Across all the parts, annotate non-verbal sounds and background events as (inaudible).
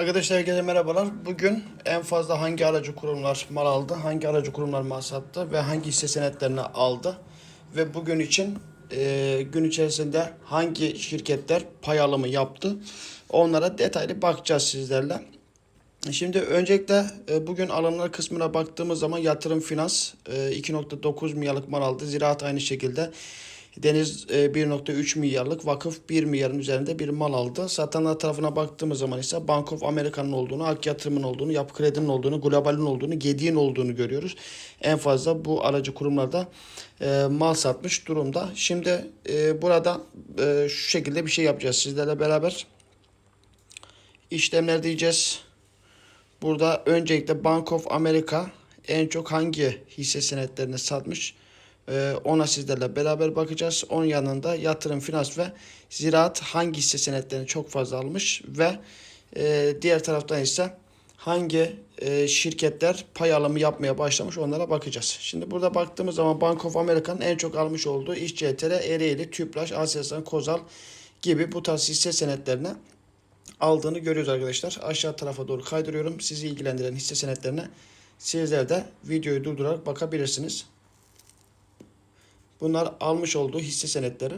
Arkadaşlar herkese merhabalar. Bugün en fazla hangi aracı kurumlar mal aldı, hangi aracı kurumlar mal sattı ve hangi hisse senetlerini aldı ve bugün için e, gün içerisinde hangi şirketler pay alımı yaptı onlara detaylı bakacağız sizlerle. Şimdi öncelikle e, bugün alımlar kısmına baktığımız zaman yatırım finans e, 2.9 milyarlık mal aldı. Ziraat aynı şekilde Deniz e, 1.3 milyarlık, vakıf 1 milyarın üzerinde bir mal aldı. Satanlar tarafına baktığımız zaman ise Bank of America'nın olduğunu, Ak Yatırım'ın olduğunu, Yapı Kredi'nin olduğunu, Global'in olduğunu, Gedi'nin olduğunu görüyoruz. En fazla bu aracı kurumlarda e, mal satmış durumda. Şimdi e, burada e, şu şekilde bir şey yapacağız sizlerle beraber. İşlemler diyeceğiz. Burada öncelikle Bank of America en çok hangi hisse senetlerini satmış ona sizlerle beraber bakacağız. Onun yanında yatırım, finans ve ziraat hangi hisse senetlerini çok fazla almış ve e, diğer taraftan ise hangi e, şirketler pay alımı yapmaya başlamış onlara bakacağız. Şimdi burada baktığımız zaman Bank of America'nın en çok almış olduğu İş CTR, Ereğli, Tüpraş, Aselsan, Kozal gibi bu tarz hisse senetlerini aldığını görüyoruz arkadaşlar. Aşağı tarafa doğru kaydırıyorum. Sizi ilgilendiren hisse senetlerine sizler de videoyu durdurarak bakabilirsiniz. Bunlar almış olduğu hisse senetleri.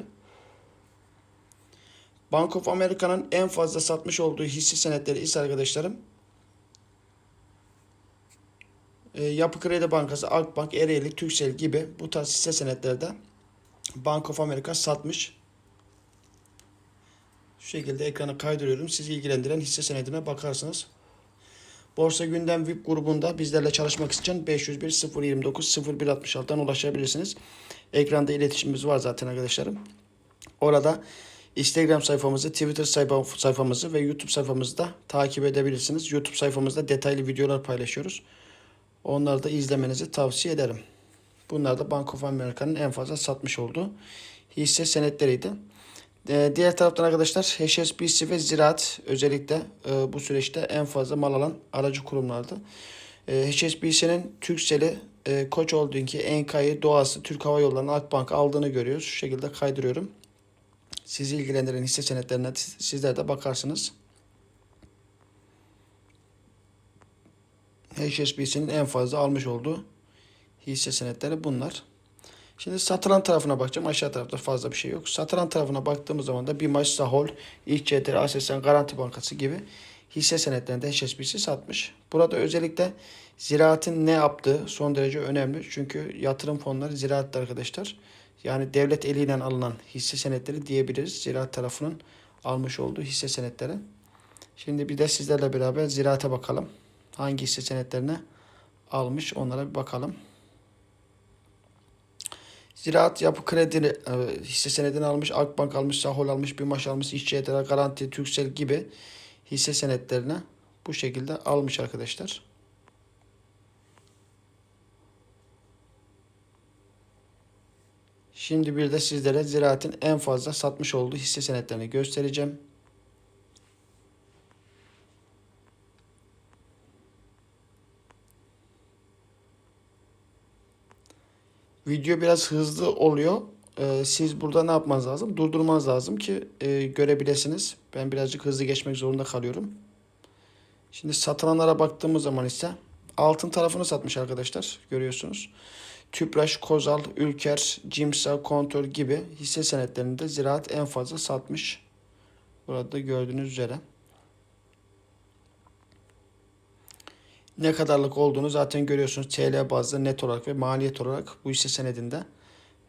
Bank of America'nın en fazla satmış olduğu hisse senetleri ise arkadaşlarım e, Yapı Kredi Bankası, Akbank, Ereğli, Türksel gibi bu tarz hisse senetlerde Bank of America satmış. Şu şekilde ekranı kaydırıyorum. Sizi ilgilendiren hisse senedine bakarsınız. Borsa Gündem VIP grubunda bizlerle çalışmak için 501 029 0166'dan ulaşabilirsiniz. Ekranda iletişimimiz var zaten arkadaşlarım. Orada Instagram sayfamızı, Twitter sayfa, sayfamızı ve YouTube sayfamızı da takip edebilirsiniz. YouTube sayfamızda detaylı videolar paylaşıyoruz. Onları da izlemenizi tavsiye ederim. Bunlar da Bank of America'nın en fazla satmış olduğu hisse senetleriydi. Ee, diğer taraftan arkadaşlar HSBC ve Ziraat özellikle e, bu süreçte en fazla mal alan aracı kurumlardı. E, HSBC'nin Türkcell'i, e, Koç Holding'i, Enka'yı, Doğası, Türk Hava Yolları'nın Akbank aldığını görüyoruz. Şu şekilde kaydırıyorum. Sizi ilgilendiren hisse senetlerine sizler de bakarsınız. HSBC'nin en fazla almış olduğu hisse senetleri bunlar. Şimdi satılan tarafına bakacağım. Aşağı tarafta fazla bir şey yok. Satılan tarafına baktığımız zaman da BİMAŞ, Sahol, İlk CTR, Aselsan, Garanti Bankası gibi hisse senetlerinde HSBC satmış. Burada özellikle ziraatin ne yaptığı son derece önemli. Çünkü yatırım fonları ziraatte arkadaşlar. Yani devlet eliyle alınan hisse senetleri diyebiliriz. Ziraat tarafının almış olduğu hisse senetleri. Şimdi bir de sizlerle beraber ziraate bakalım. Hangi hisse senetlerine almış onlara bir bakalım. Ziraat Yapı Kredi e, hisse senedini almış, Akbank almış, Sahol almış, BİMAŞ almış, İşçi Yatırım, Garanti, Türksel gibi hisse senetlerini bu şekilde almış arkadaşlar. Şimdi bir de sizlere ziraatin en fazla satmış olduğu hisse senetlerini göstereceğim. Video biraz hızlı oluyor. Ee, siz burada ne yapmanız lazım? Durdurmanız lazım ki e, görebilirsiniz. Ben birazcık hızlı geçmek zorunda kalıyorum. Şimdi satılanlara baktığımız zaman ise altın tarafını satmış arkadaşlar. Görüyorsunuz. Tüpraş, Kozal, Ülker, Cimsa, Kontör gibi hisse senetlerinde ziraat en fazla satmış. Burada gördüğünüz üzere. Ne kadarlık olduğunu zaten görüyorsunuz. TL bazlı net olarak ve maliyet olarak bu hisse senedinde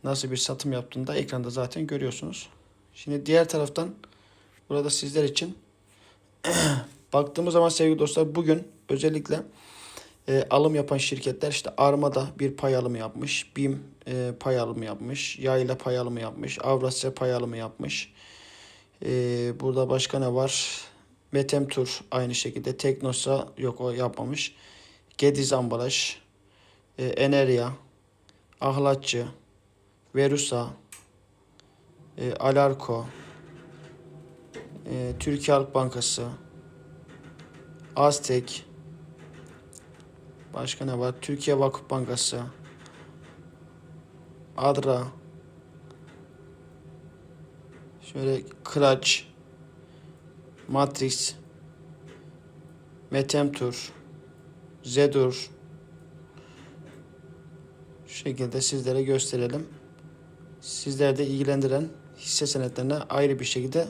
nasıl bir satım yaptığını da ekranda zaten görüyorsunuz. Şimdi diğer taraftan burada sizler için (clears throat) baktığımız zaman sevgili dostlar bugün özellikle e, alım yapan şirketler işte Armada bir pay alımı yapmış. BİM e, pay alımı yapmış. Yayla pay alımı yapmış. Avrasya pay alımı yapmış. E, burada başka ne var? Metem Tur aynı şekilde. Teknosa yok o yapmamış. Gediz Ambalaj, e, Enerya, Ahlatçı, Verusa, e, Alarko, e, Türkiye Halk Bankası, Aztek, başka ne var? Türkiye Vakıf Bankası, Adra, şöyle Kıraç, Matrix, Metemtur, Zedur şu şekilde sizlere gösterelim. Sizler de ilgilendiren hisse senetlerine ayrı bir şekilde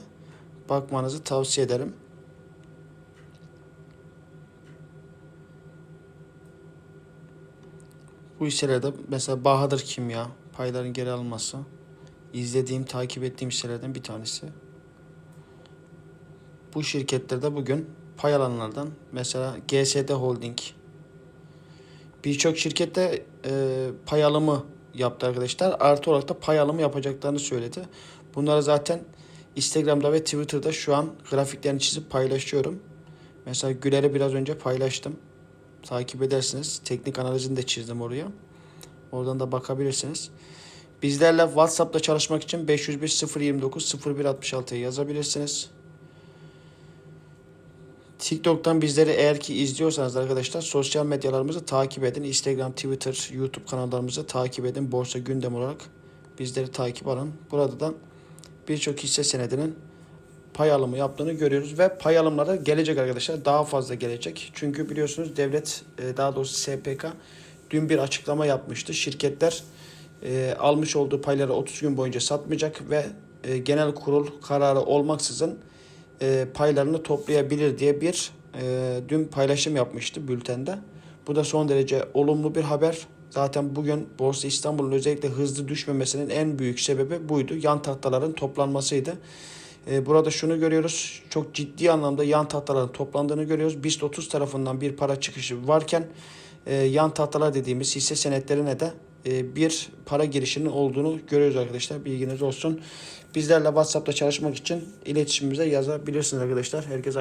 bakmanızı tavsiye ederim. Bu hisselerde mesela Bahadır Kimya payların geri alınması izlediğim, takip ettiğim hisselerden bir tanesi. Bu şirketlerde bugün pay alanlardan mesela GSD Holding birçok şirkette e, pay alımı yaptı arkadaşlar. Artı olarak da pay alımı yapacaklarını söyledi. Bunları zaten Instagram'da ve Twitter'da şu an grafiklerini çizip paylaşıyorum. Mesela Güler'i biraz önce paylaştım. Takip edersiniz. Teknik analizini de çizdim oraya. Oradan da bakabilirsiniz. Bizlerle WhatsApp'ta çalışmak için 501 029 0166'ya yazabilirsiniz. TikTok'tan bizleri eğer ki izliyorsanız arkadaşlar sosyal medyalarımızı takip edin. Instagram, Twitter, YouTube kanallarımızı takip edin. Borsa gündem olarak bizleri takip alın. Burada da birçok hisse senedinin pay alımı yaptığını görüyoruz ve pay alımları gelecek arkadaşlar. Daha fazla gelecek. Çünkü biliyorsunuz devlet e, daha doğrusu SPK dün bir açıklama yapmıştı. Şirketler e, almış olduğu payları 30 gün boyunca satmayacak ve e, genel kurul kararı olmaksızın e, paylarını toplayabilir diye bir e, dün paylaşım yapmıştı bültende. Bu da son derece olumlu bir haber. Zaten bugün Borsa İstanbul'un özellikle hızlı düşmemesinin en büyük sebebi buydu. Yan tahtaların toplanmasıydı. E, burada şunu görüyoruz. Çok ciddi anlamda yan tahtaların toplandığını görüyoruz. BIST 30 tarafından bir para çıkışı varken e, yan tahtalar dediğimiz hisse senetlerine de bir para girişinin olduğunu görüyoruz arkadaşlar. Bilginiz olsun. Bizlerle WhatsApp'ta çalışmak için iletişimimize yazabilirsiniz arkadaşlar. Herkese